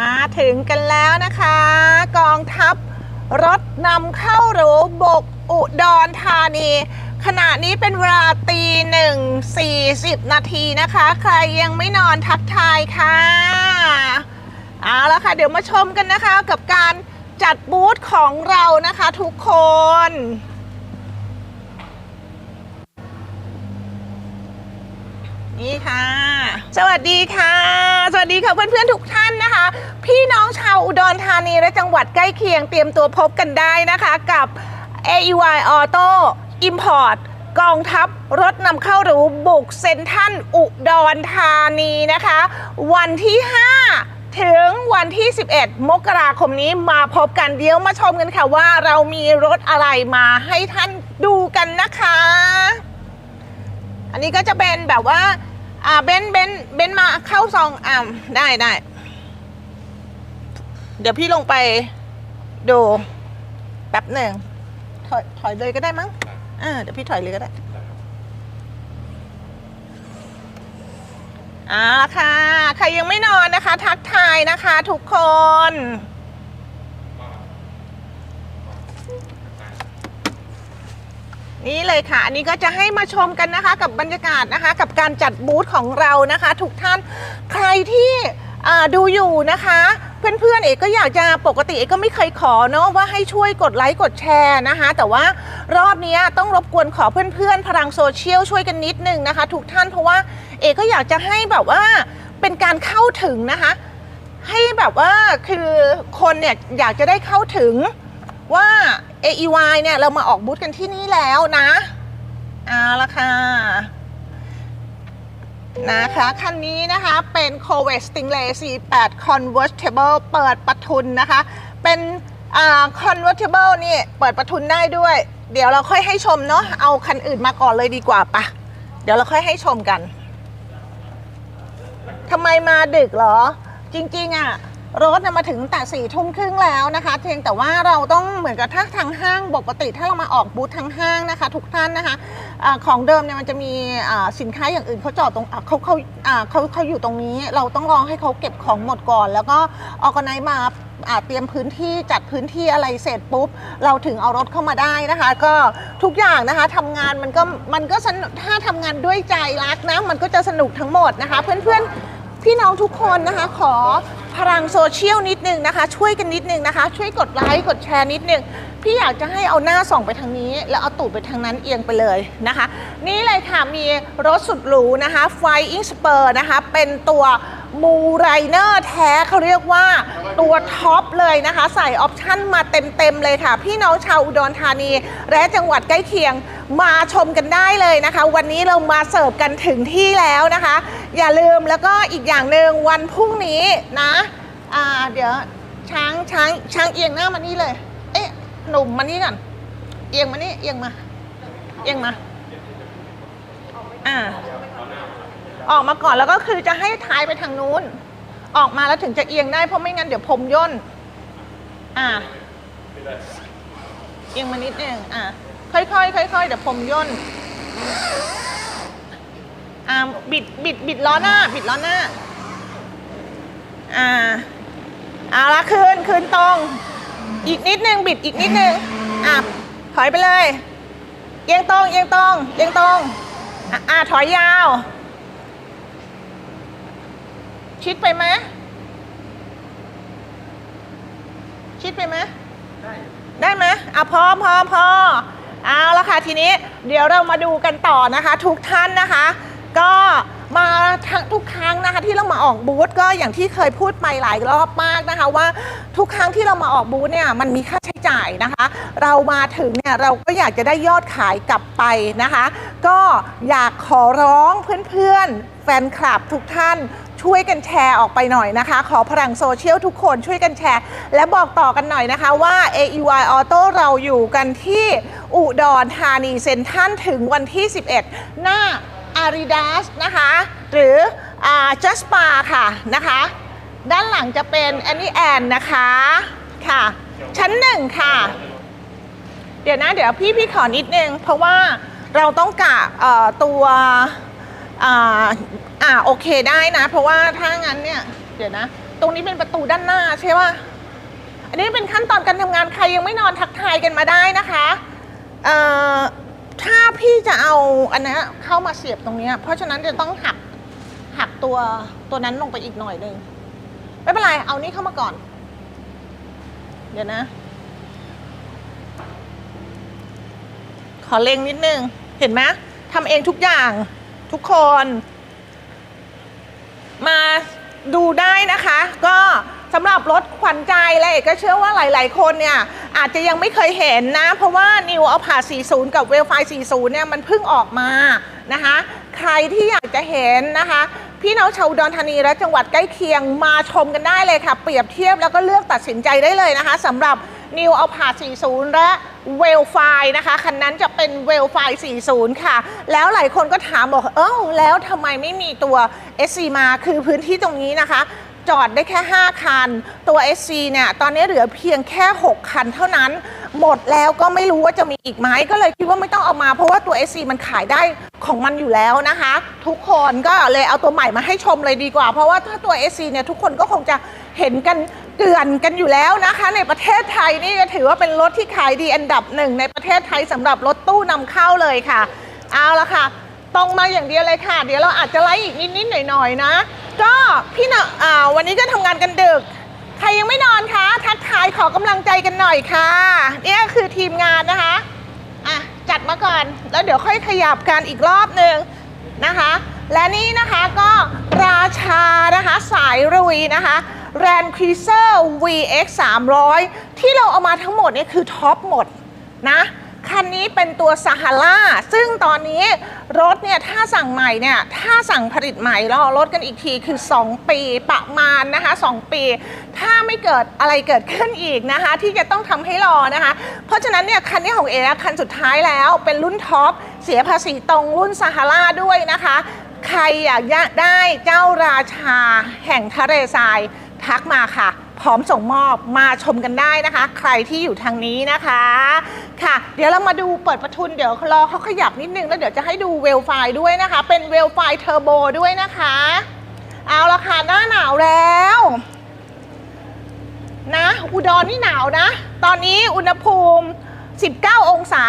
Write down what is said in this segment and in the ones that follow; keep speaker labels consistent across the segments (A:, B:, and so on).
A: มาถึงกันแล้วนะคะ กองทัพรถนำเข้าหรูบกอุดรธานี ขณะนี้เป็นเวลาตีหนึ่งสี่สิบนาทีนะคะ ใครยังไม่นอนทักทายค่ะเอาละค่ะ เดี๋ยวมาชมกันนะคะกับการจัดบูธของเรานะคะทุกคนนี่ค่ะ สวัสดีค่ะ วัสดีค่ะเพื่อนๆทุกท่านนะคะ พี่น้องชาวอุดรธานีและจังหวัดใกล้เคียงเตรียมตัวพบกันได้นะคะกับ AEY Auto Import กองทัพรถนำเข้าหรูบุกเซ็นทรัลอุดรธานีนะคะ วันที่ 5 ถึงวันที่ 11 มกราคมนี้มาพบกันเดี๋ยวมาชมกันค่ะว่าเรามีรถอะไรมาให้ท่านดูกันนะคะ อันนี้ก็จะเป็นแบบว่า อ่าเบนเบนเบนมาเข้าซองอ่าได้ได้เดี๋ยวพี่ลงไปดูแป๊บหนึ่งถอยถอยเลยก็ได้มั้งเออเดี๋ยวพี่ถอยเลยก็ได้อ่าค่ะ ใครยังไม่นอนนะคะ ทักทายนะคะ ทุกคน นี่เลยค่ะ อันนี้ก็จะให้มาชมกันนะคะกับบรรยากาศนะคะ กับการจัดบูธของเรานะคะ ทุกท่านใครที่ดูอยู่นะคะเพื่อนๆเอกก็อยากจะปกติเอกก็ไม่เคยขอเนาะว่าให้ช่วยกดไลค์กดแชร์นะคะ แต่ว่ารอบนี้ต้องรบกวนขอเพื่อนๆ พลังโซเชียลช่วยกันนิดนึงนะคะ ทุกท่านเพราะว่าเอกก็อยากจะให้แบบว่าเป็นการเข้าถึงนะคะ ให้แบบว่าคือคนเนี่ยอยากจะได้เข้าถึง ว่า AEY เนี่ย เรามาออกบูธกันที่นี่แล้วนะเอาละค่ะนะคะคันนี้นะคะเป็น c o v e t Stingray C8 Convertible เปิดประทุนนะคะ เป็นอ่า Convertible นี่เปิดประทุนได้ด้วย เดี๋ยวเราค่อยให้ชมเนาะเอาคันอื่นมาก่อนเลยดีกว่าปะเดี๋ยวเราค่อยให้ชมกันทำไมมาดึกเหรอ จริง ๆอะ รถนะมาถึงแต่สี่ทุ่มครึ่งแล้วนะคะเพียงแต่ว่าเราต้องเหมือนกับถ้าทางห้างปกติถ้าเรามาออกบูธทางห้างนะคะ ทุกท่านนะคะอาของเดิมเนี่ยมันจะมีอ่าสินค้าอย่างอื่นเขาจอดตรงอ่าเขาเขาเขาเขาอยู่ตรงนี้ เราต้องรอให้เขาเก็บของหมดก่อน แล้วก็ออกไนมาอ่าเตรียมพื้นที่จัดพื้นที่อะไรเสร็จปุ๊บ เราถึงเอารถเข้ามาได้นะคะ ก็ทุกอย่างนะคะทำงานมันก็มันก็สนุกถ้าทำงานด้วยใจรักนะมันก็จะสนุกทั้งหมดนะคะ เพื่อนๆ พี่น้องทุกคนนะคะ ขอพลังโซเชียลนิดนึงนะคะ ช่วยกันนิดนึงนะคะ ช่วยกดไลค์กดแชร์นิดนึง พี่อยากจะให้เอาหน้าส่องไปทางนี้ แล้วเอาตูดไปทางนั้นเอียงไปเลยนะคะ นี่เลยค่ะมีรถสุดหรูนะคะ Flying Spur นะคะ เป็นตัวมูไรเนอร์แท้เขาเรียกว่าตัวท็อปเลยนะคะ ใส่ออปชั่นมาเต็มๆเลยค่ะ พี่น้องชาวอุดรธานี และจังหวัดใกล้เคียง มาชมกันได้เลยนะคะ วันนี้เรามาเสิร์ฟกันถึงที่แล้วนะคะ อย่าลืมแล้วก็อีกอย่างหนึ่งวันพรุ่งนี้นะอ่าเดี๋ยวช้างช้างช้างเอียงหน้ามานี่เลย เอ๊ะหนุ่มมานี่ก่อนเอียงมานี่เอียงมา เอียงมาอ่าออกมาก่อนแล้วก็คือจะให้ท้ายไปทางนู้น ออกมาแล้วถึงจะเอียงได้เพราะไม่งั้นเดี๋ยวผมย่นอ่าเอียงมานิดนึงอ่า ค่อยๆค่อยๆเดี๋ยวผมย่นอ่าบิดบิดบิดล้อหน้า บิดล้อหน้า อ่าเอาละคืนคืนตรง อีกนิดนึงบิดอีกนิดนึงอะถอยไปเลยเอียงตรงเอียงตรงเอียงตรงอะอะถอยยาว ชิดไปไหมชิดไปไหมได้ได้ไหมอะพอพอพอ เอาละค่ะทีนี้เดี๋ยวเรามาดูกันต่อนะคะ ทุกท่านนะคะ ก็มาท,ทุกครั้งนะคะที่เรามาออกบูธก็อย่างที่เคยพูดไปหลายรอบมากนะคะ ว่าทุกครั้งที่เรามาออกบูธเนี่ยมันมีค่าใช้จ่ายนะคะ เรามาถึงเนี่ยเราก็อยากจะได้ยอดขายกลับไปนะคะ ก็อยากขอร้องเพื่อนๆแฟนคลับทุกท่าน ช่วยกันแชร์ออกไปหน่อยนะคะ ขอพลังโซเชียลทุกคนช่วยกันแชร์ และบอกต่อกันหน่อยนะคะว่า AEY Auto เราอยู่กันที่อุดรธานีเซ็นทรัลถึงวันที่ 11 หน้า Aridas นะคะ หรืออ่า Just Bar ค่ะนะคะ ด้านหลังจะเป็น Annie Ann นนะคะค่ะ ชั้นหนึ่งค่ะ เดี๋ยวนะ เดี๋ยวพี่พี่ขอนิดนึง เพราะว่าเราต้องกะตัว อ่าอ่าโอเคได้นะ เพราะว่าถ้างั้นเนี่ย เดี๋ยวนะ ตรงนี้เป็นประตูด้านหน้าใช่ป่ะอันนี้เป็นขั้นตอนการทำงานใครยังไม่นอนทักทายกันมาได้นะคะเอ่อถ้าพี่จะเอาอันนี้เข้ามาเสียบตรงนี้ เพราะฉะนั้นจะต้องหักหักตัวตัวนั้นลงไปอีกหน่อยหนึ่งไม่เป็นไร เอานี่เข้ามาก่อน เดี๋ยวนะ ขอเล็งนิดนึง เห็นไหมทำเองทุกอย่าง ทุกคน มาดูได้นะคะ ก็สำหรับรถขวัญใจและเอกก็เชื่อว่าหลาย ๆ คนเนี่ย อาจจะยังไม่เคยเห็นนะ เพราะว่า New a l p a 40 กับ w e l f i 40 เนี่ย มันเพิ่งออกมานะคะ ใครที่อยากจะเห็นนะคะ พี่น้องชาวอุดรธานีและจังหวัดใกล้เคียงมาชมกันได้เลยค่ะ เปรียบเทียบแล้วก็เลือกตัดสินใจได้เลยนะคะสำหรับ New a l p a 40 และ w e l f i นะคะ คันนั้นจะเป็น w e l f i 40 ค่ะ แล้วหลายคนก็ถามบอก เอ้าแล้วทำไมไม่มีตัว SC มาคือพื้นที่ตรงนี้นะคะจอดได้แค่ 5 คัน ตัว SC เนี่ย ตอนนี้เหลือเพียงแค่ 6 คันเท่านั้น หมดแล้วก็ไม่รู้ว่าจะมีอีกไหม ก็เลยคิดว่าไม่ต้องเอามา เพราะว่าตัว SC มันขายได้ของมันอยู่แล้วนะคะ ทุกคนก็เลยเอาตัวใหม่มาให้ชมเลยดีกว่า เพราะว่าถ้าตัว SC เนี่ย ทุกคนก็คงจะเห็นกัน เกลื่อนกันอยู่แล้วนะคะ ในประเทศไทยนี่ก็ถือว่าเป็นรถที่ขายดีอันดับหนึ่งในประเทศไทยสำหรับรถตู้นำเข้าเลยค่ะ เอาละค่ะ ตรงมาอย่างเดียวเลยค่ะ เดี๋ยวเราอาจจะไล่อีกนิดๆหน่อยๆนะ ก็พี่นะอ่าวันนี้ก็ทำงานกันดึก ใครยังไม่นอนคะ ทักทายขอกำลังใจกันหน่อยค่ะเนี่ยคือทีมงานนะคะอะจัดมาก่อนแล้วเดี๋ยวค่อยขยับกันอีกรอบหนึ่งนะคะ และนี่นะคะก็ราชานะคะสายรุยนะคะ Land Cruiser VX 300 ที่เราเอามาทั้งหมดเนี่ยคือท็อปหมดนะคันนี้เป็นตัวซาฮาราซึ่งตอนนี้รถเนี่ยถ้าสั่งใหม่เนี่ยถ้าสั่งผลิตใหม่รอรถกันอีกทีคือ 2 ปีประมาณนะคะ 2 ปี ถ้าไม่เกิดอะไรเกิดขึ้นอีกนะคะ ที่จะต้องทำให้รอนะคะ เพราะฉะนั้นเนี่ยคันนี้ของเอคันสุดท้ายแล้วเป็นรุ่นท็อป เสียภาษีตรงรุ่นซาฮาราด้วยนะคะ ใครอยากได้เจ้าราชาแห่งทะเลทราย ทักมาค่ะ พร้อมส่งมอบมาชมกันได้นะคะ ใครที่อยู่ทางนี้นะคะ ค่ะ เดี๋ยวเรามาดูเปิดประทุนเดี๋ยวรอเขาขยับนิดนึงแล้วเดี๋ยวจะให้ดูเวลไฟด้วยนะคะ เป็นเวลไฟเทอร์โบด้วยนะคะ เอาละค่ะหน้าหนาวแล้วนะ อุดรนี่หนาวนะ ตอนนี้อุณหภูมิ 19 องศา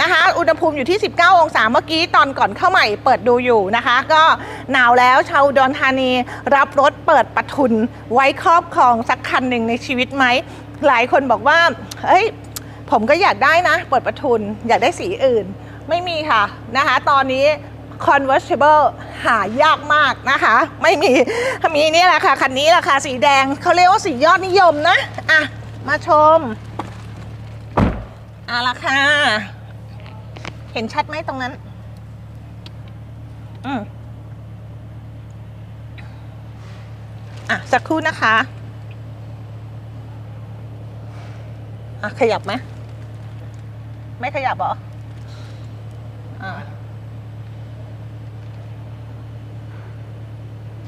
A: นะคะ อุณหภูมิอยู่ที่ 19 องศาเมื่อกี้ตอนก่อนเข้าใหม่เปิดดูอยู่นะคะ ก็หนาวแล้วชาวอุดรธานีรับรถเปิดประทุนไว้ครอบครองสักคันหนึ่งในชีวิตไหม หลายคนบอกว่าเฮ้ย ผมก็อยากได้นะ เปิดประทุนอยากได้สีอื่น ไม่มีค่ะนะคะ ตอนนี้ convertible หายากมากนะคะ ไม่มีมีนี่แหละค่ะ คันนี้แหละค่ะ สีแดงเขาเรียกว่าสียอดนิยมนะ อะ มาชม เอาละค่ะ เห็นชัดไหมตรงนั้น อืมอะ สักครู่นะคะ อะ ขยับไหม ไม่ขยับเหรอ อ่า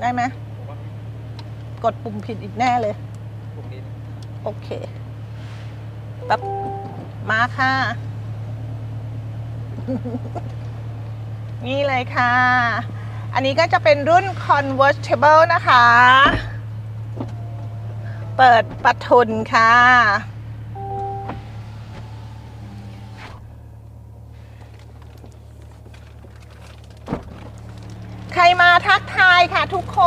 A: ได้ไหม กดปุ่มผิดอีกแน่เลย
B: พวกนี้
A: โอเค แป๊บ มาค่ะ นี่เลยค่ะ อันนี้ก็จะเป็นรุ่น convertible นะคะ เปิดประทุนค่ะ ใครมาทักทายค่ะทุกค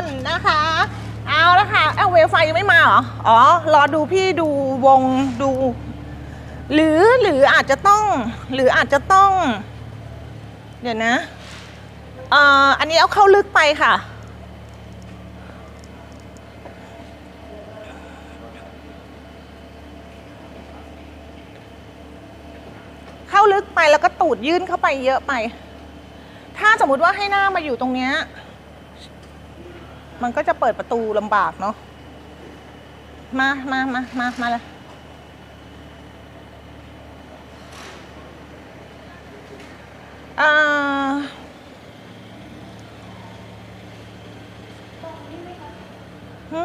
A: นนะคะเอาละค่ะ เอาเวลไฟยังไม่มาเหรอ อ๋อ รอดูพี่ดูวงดู หรือหรืออาจจะต้องหรืออาจจะต้อง เดี๋ยวนะเอ่ออันนี้เอาเข้าลึกไปค่ะ เข้าลึกไปแล้วก็ตูดยื่นเข้าไปเยอะไป ถ้าสมมติว่าให้หน้ามาอยู่ตรงเนี้ยมันก็จะเปิดประตูลำบากเนาะมามามามามาเลย อ่าหึ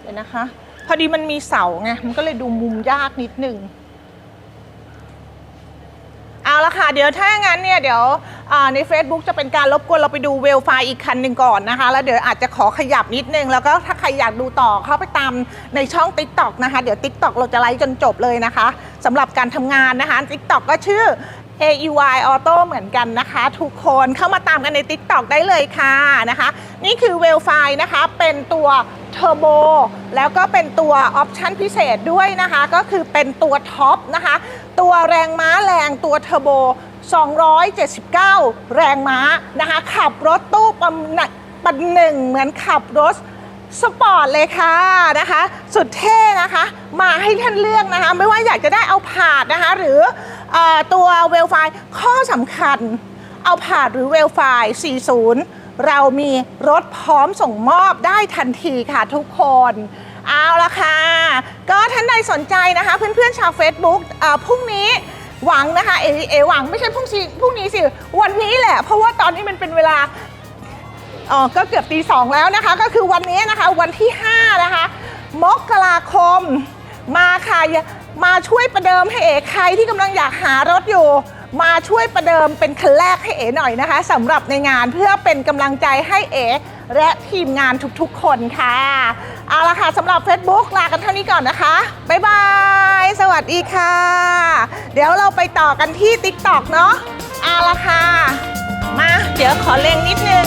A: เดี๋ยวนะคะ พอดีมันมีเสาไง มันก็เลยดูมุมยากนิดหนึ่ง เอาละค่ะ เดี๋ยวถ้าอย่างนั้นเนี่ย เดี๋ยว ใน Facebook จะเป็นการรบกวนเราไปดูเวลไฟล์อีกคันหนึ่งก่อนนะคะ แล้วเดี๋ยวอาจจะขอขยับนิดนึง แล้วก็ถ้าใครอยากดูต่อเข้าไปตามในช่อง TikTok นะคะ เดี๋ยว TikTok เราจะไลฟ์จนจบเลยนะคะสำหรับการทำงานนะคะ TikTok ก็ชื่อ AEY Auto เหมือนกันนะคะ ทุกคนเข้ามาตามกันใน TikTok ได้เลยค่ะนะคะ นี่คือเวลไฟนะคะเป็นตัวเทอร์โบแล้วก็เป็นตัวออปชันพิเศษด้วยนะคะ ก็คือเป็นตัวท็อปนะคะ ตัวแรงม้าแรงตัวเทอร์โบ 279 แรงม้านะคะ ขับรถตู้ประหนักปันหนึ่งเหมือนขับรถสปอร์ตเลยค่ะนะคะ สุดเท่นะคะ มาให้ท่านเลือกนะคะ ไม่ว่าอยากจะได้เอาผาดนะคะ หรืออตัวเวลไฟข้อสำคัญเอาผาดหรือเวลไฟ40 เรามีรถพร้อมส่งมอบได้ทันทีค่ะทุกคนเอาละค่ะ ก็ท่านใดสนใจนะคะ เพื่อนๆชาว Facebook พรุ่งนี้ หวังนะคะเอเอหวังไม่ใช่พรุ่งนี้พรุ่งนี้สิวันนี้แหละ เพราะว่าตอนนี้มันเป็นเวลาอ๋อก็เกือบตีสองแล้วนะคะ ก็คือวันนี้นะคะวันที่ 5 นะคะ มกราคมมาค่ะมาช่วยประเดิมให้เอ๋ใครที่กำลังอยากหารถอยู่ มาช่วยประเดิมเป็นคันแรกให้เอ๋หน่อยนะคะสำหรับในงานเพื่อเป็นกำลังใจให้เอ๋ และทีมงานทุกๆ คนค่ะ เอาละค่ะสำหรับ Facebook ลากันเท่านี้ก่อนนะคะ บ๊ายบาย สวัสดีค่ะ เดี๋ยวเราไปต่อกันที่ TikTok เนาะเอาละค่ะ มา เดี๋ยวขอเล่งนิดนึง